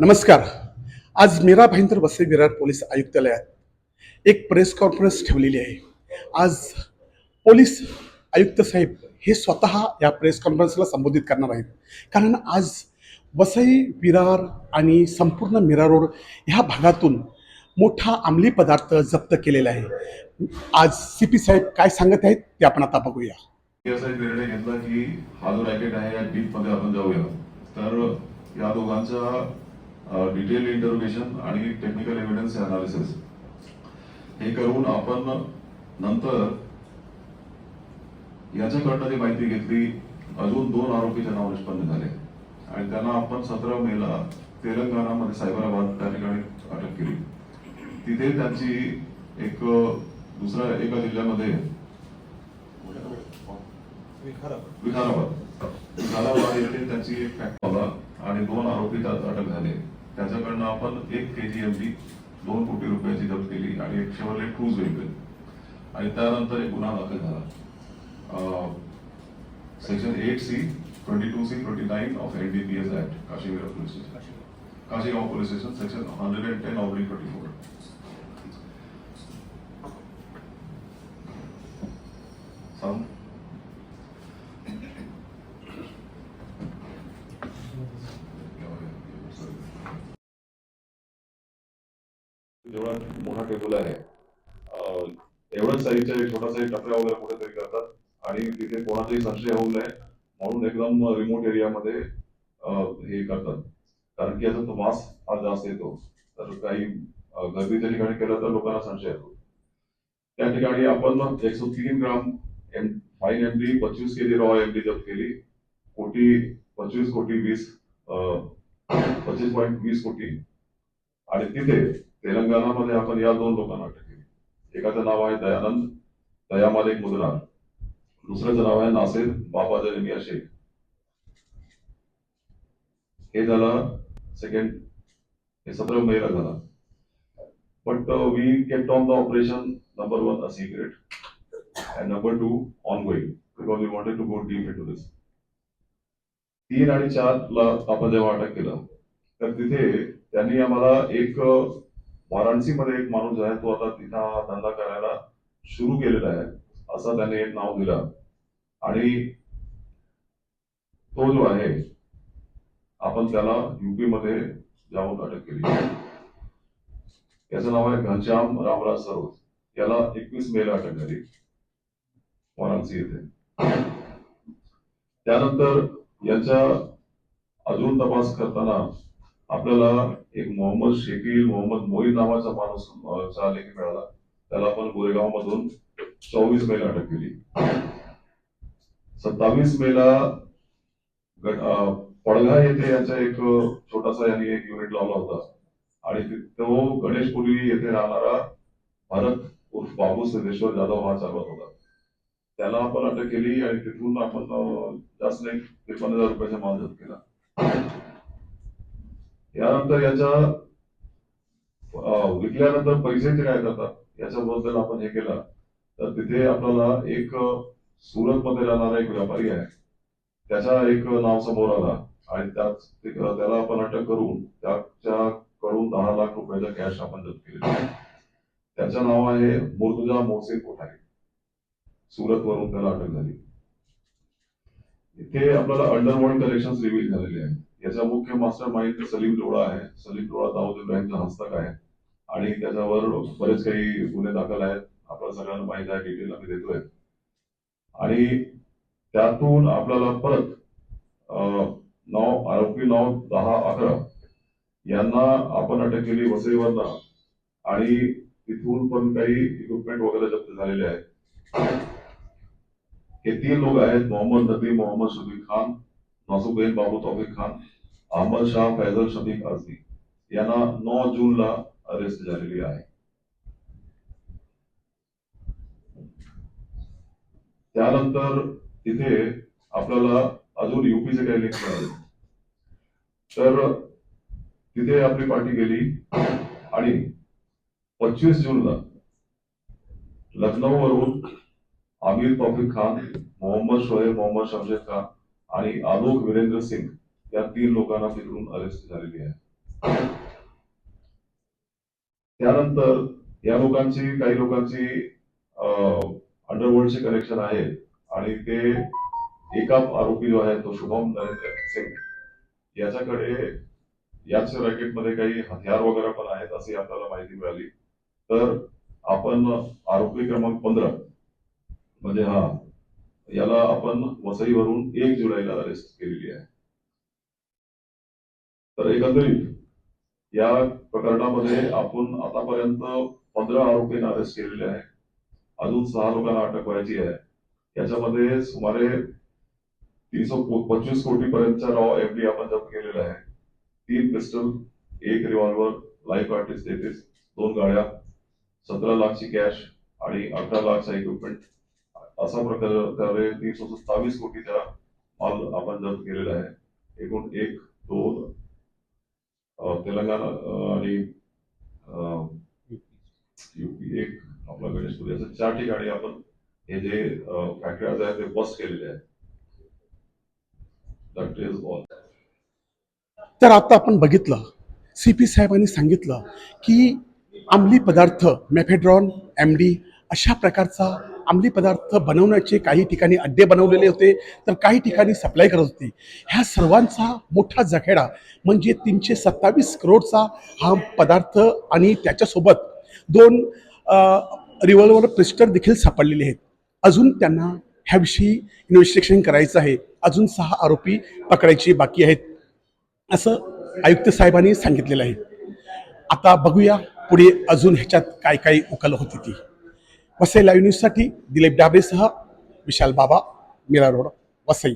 नमस्कार. आज मीरा भाईंदर वसई विरार पोलीस आयुक्तालयात एक प्रेस कॉन्फरन्स ठेवलेली आहे. आज पोलीस आयुक्त साहेब हे स्वतः या प्रेस कॉन्फरन्सला संबोधित करणार आहेत. कारण आज वसई विरार आणि संपूर्ण मीरा रोड ह्या भागातून मोठा अंमली पदार्थ जप्त केलेला आहे. आज सी पी साहेब काय सांगत आहेत ते आपण आता बघूया. निर्णय घेतला की हा जो रॅकेट आहे या डीपमध्ये आपण जाऊया. तर या दोघांचा डिटेल इंटरोगेशन आणि टेक्निकल एव्हिडन्स अनालिसिस हे करून आपण नंतर याच्याकडनं जी माहिती घेतली अजून दोन आरोपीचे नाव निष्पन्न झाले. आणि त्यांना आपण सतरा मेला तेलंगणामध्ये सायबराबाद त्या ठिकाणी अटक केली. तिथे त्यांची एक दुसऱ्या एका जिल्ह्यामध्ये विकाराबाद विकाराबाद येथे त्यांची एक फॅक्ट आणि दोन आरोपी त्यात अटक झाले. त्याच्याकडनं आपण एक के जी एम दोन कोटी रुपयाची जप्त केली आणि एक शेवरले क्रूज व्हेकल आणि त्यानंतर एक गुन्हा दाखल झाला. Section eight C twenty two C twenty nine of N D P S act Kashimira police station Kashigaon police station section hundred and ten oblique twenty four sound जेवढा मोठा table आहे एवढ्याच एवढंच साईजचा एक छोटासा एक टपऱ्या वगैरे कुठेतरी करतात. आणि तिथे कोणाचाही संशय होऊ नये म्हणून एकदम रिमोट एरियामध्ये हे करतात. कारण की याचा तो वास फार जास्त येतो. तर काही गर्दीच्या ठिकाणी केलं तर लोकांना संशय येतो. त्या ठिकाणी आपण एकशे तीन gram M fine M D पंचवीस K G raw M D जप्त केली. कोटी पंचवीस कोटी वीस पंचवीस पॉईंट वीस कोटी. आणि तिथे तेलंगणामध्ये आपण या दोन लोकांना अटक केली एकाचं नाव आहे दयानंद दयामालिक मुदनार दुसऱ्याचं नाव आहे नासिर बाबा जलिमिया शेख हे झालं सेकंड हे सतरा मेला झाला. But we kept on the operation number one a secret and number two on going because we wanted to go deep into this तीन आणि चार ला आपण जेव्हा अटक केलं. तर तिथे त्यांनी आम्हाला एक वाराणसीमध्ये एक माणूस आहे तो आता तिथं हा धंदा करायला सुरू केलेला आहे असं त्याने एक नाव दिलं. आणि तो जो आहे आपण त्याला युपी मध्ये जाऊन अटक केली. याचं नाव आहे घनश्याम रामराज सरोज याला एकवीस मे ला अटक झाली वाराणसी येथे. त्यानंतर याचा अजून तपास करताना आपल्याला एक मोहम्मद शेकील मोहम्मद मोईन नावाचा माणूस चा लेखी मिळाला. त्याला आपण गोरेगाव मधून चोवीस मेला अटक केली. सत्तावीस मेला पडघा येथे यांचा एक छोटासा यांनी एक युनिट लावला होता. आणि तो गणेशपुरी येथे राहणारा भरत उर्फ बाबू सिद्धेश्वर जाधव हा चालवत होता. त्याला आपण अटक केली आणि तिथून आपण जास्त नाही त्रेपन्न हजार रुपयाचा माल जप्त केला. यानंतर याचा विकल्यानंतर पैसे ते काय करतात? याच्याबद्दल आपण हे केलं. तर तिथे आपल्याला एक सुरत मध्ये राहणारा एक व्यापारी आहे. त्याचा एक नाव समोर आला. आणि त्याच त्याला आपण अटक करून त्याच्याकडून दहा लाख रुपयाचा कॅश आपण जप्त केलेला आहे. त्याचं नाव आहे मुर्तुजा मोसे कोठारी. सुरत वरून त्याला अटक झाली. इथे आपल्याला अंडरवर्ल्ड कलेक्शन रिव्हील झालेले आहे याचा मुख्य मास्टर माइंड सलीम डोळा आहे. सलीम डोळा दाऊद इब्राहिमचा हस्तक आहे. आणि त्याच्यावर बरेच काही गुन्हे दाखल आहेत. आपल्याला सगळ्यांना माहिती आहे डिटेल आम्ही देतोय. आणि त्यातून आपल्याला परत नऊ आरोपी नऊ दहा अकरा यांना आपण अटक केली वसईवरनं. आणि तिथून पण काही इक्विपमेंट वगैरे जप्त झालेले आहेत. हे तीन लोक आहेत मोहम्मद नबी मोहम्मद शफीक खान नासुबेन बाबू तौफिक खान अहमद शाह फैजल शफीक आझमी यांना नऊ जूनला अरेस्ट झालेली आहे. त्यानंतर तिथे आपल्याला अजून युपीचे काही लिंक मिळाले. तर तिथे आपली पार्टी गेली आणि पंचवीस जूनला लखनौवरून आमिर तौफिक खान मोहम्मद शोएब मोहम्मद शमशेद खान आणि आलोक वीरेंद्र सिंग या तीन लोकांना तिकडून अरेस्ट झालेली आहे. त्यानंतर या लोकांची काही लोकांची अंडरवर्ल्डचे कनेक्शन आहे आणि ते एका आरोपी जो आहे तो शुभम नरेंद्र सिंग याच्याकडे याच रॅकेटमध्ये काही हथियार वगैरे पण आहेत अशी आपल्याला माहिती मिळाली. तर आपण आरोपी क्रमांक पंधरा म्हणजे हा याला आपण वसईवरून एक जुलैला अरेस्ट केलेली आहे. तर एकंदरीत या प्रकरणामध्ये आपण आतापर्यंत पंधरा आरोपींना अरेस्ट केलेले आहे. अजून सहा लोकांना अटक व्हायची आहे. याच्यामध्ये सुमारे तीनशे पंचवीस कोटी पर्यंतच्या रॉ एफडी आपण जप्त केलेला आहे. तीन पिस्टल एक रिव्हॉल्वर लाईफ आर्टिस्ट तेहतीस दोन गाड्या सतरा लाखची कॅश आणि अठरा लाखचा इक्विपमेंट असा प्रकारे तीनशे सत्तावीस कोटीचा माल आपण जप्त केलेला आहे. एकूण एक दोन तेलंगणा आणि युपी एक आपला गणेशपुरी. असं चार ठिकाणी आपण हे जे फॅक्टरीज आहेत ते बस केलेले आहेत तर आता आपण बघितलं सी पी साहेबांनी सांगितलं की अंमली पदार्थ मेफेड्रॉन एम डी अशा प्रकारचा अंमली पदार्थ बनवण्याचे काही ठिकाणी अड्डे बनवलेले होते तर काही ठिकाणी सप्लाय करत होती. ह्या सर्वांचा मोठा जखेडा म्हणजे तीनशे सत्तावीस करोडचा हा पदार्थ आणि त्याच्यासोबत दोन रिव्हॉल्वर पिस्टर देखील सापडलेले आहेत. अजून त्यांना ह्याविषयी इन्व्हेस्टिगेशन करायचं आहे. अजून सहा आरोपी पकडायचे बाकी आहेत असं आयुक्त साहेबांनी सांगितलेलं आहे. आता बघूया पुढे अजून ह्याच्यात काय काय उकल होती ती. वसई लाईव्ह न्यूजसाठी दिलीप डाबेसह विशाल बाबा मीरा रोड वसई.